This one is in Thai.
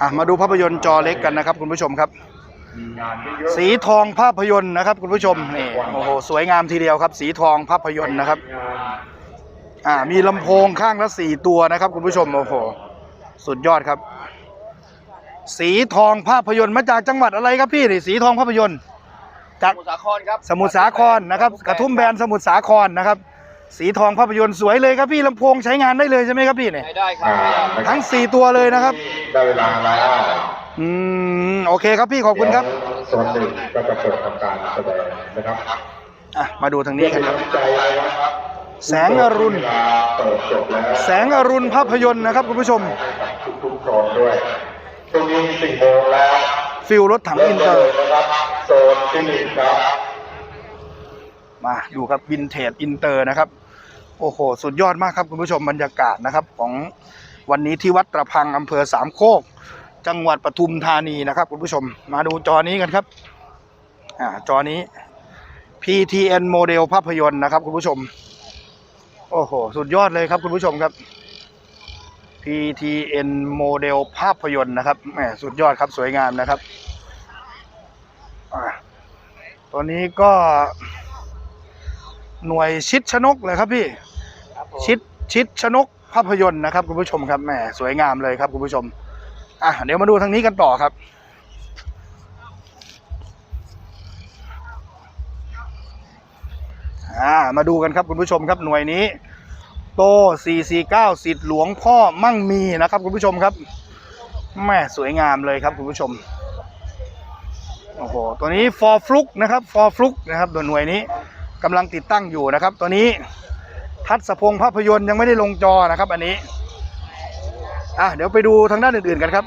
อะมาดูภาพยนตร์จอเล็กกันนะครับ คุณผู้ชมครับมีงานเยอะๆสีทองภาพยนตร์นะครับ คุณผู้ชมนี่โอ้โหสวยงามทีเดียวครับ สีทองภาพยนตร์นะครับงานอ่ามีลำโพงข้างละสี่ตัวนะครับ คุณผู้ชมโอ้โหสุดยอดครับ สีทองภาพยนตร์มาจากจังหวัดอะไรครับพี่นี่สีทองภาพยนตร์จากสมุทรสาครครับสมุทรสาครนะครับ กระทุ่มแบนสมุทรสาครนะครับ สีทองภาพยนตร์สวยเลยครับพี่ลำโพงใช้งานได้เลยใช่ไหมครับพี่เนี่ยได้ได้ครับทั้งสี่ตัวเลยนะครับ ได้เวลาแล้วอืมโอเคครับพี่ขอบคุณครับโซนหนึ่งก็จะเปิดทำการแสดงนะครับอะมาดูทางนี้กันครับใจนะครับแสงอรุณเวลาเปิดจบแล้วแสงอรุณภาพยนตร์นะครับคุณผู้ชมทุกๆโซนด้วยตรงนี้สี่โมงแล้วฟิลรถถังอินเตอร์นะครับโซนที่หนึ่งครับมาดูครับวินเทจอินเตอร์นะครับ โอ้โห สุดยอดมากครับคุณผู้ชมบรรยากาศนะครับของ วันนี้ที่วัดตระพังอำเภอสามโคก จังหวัดปทุมธานีนะครับคุณผู้ชม มาดูจอนี้กันครับอ่าจอนี้ PTN โมเดลภาพยนตร์นะครับคุณผู้ชม โอ้โห สุดยอดเลยครับคุณผู้ชมครับ PTN โมเดลภาพยนตร์นะครับแหมสุดยอดครับสวยงามนะครับอ่าตัวนี้ก็หน่วยชิดชนกเลยครับพี่ครับผมชิดชิดชนก ภาพยนตร์นะครับคุณผู้ชมครับแหมสวยงามเลยครับคุณผู้ชมอะเดี๋ยวมาดูทางนี้กันต่อครับอ่ามาดูกันครับคุณผู้ชมครับหน่วยนี้ โต 449 สิทธิ์หลวงพ่อมั่งมีนะครับคุณผู้ชมครับแม่สวยงามเลยครับคุณผู้ชมโอ้โหตัวนี้ for fluc นะครับ for fluc นะครับตัวหน่วยนี้กำลังติดตั้งอยู่นะครับ ตัวนี้ ทัศพงศ์ภาพยนตร์ยังไม่ได้ลงจอนะครับ อันนี้อะเดี๋ยวไปดูทางด้านอื่นๆกันครับ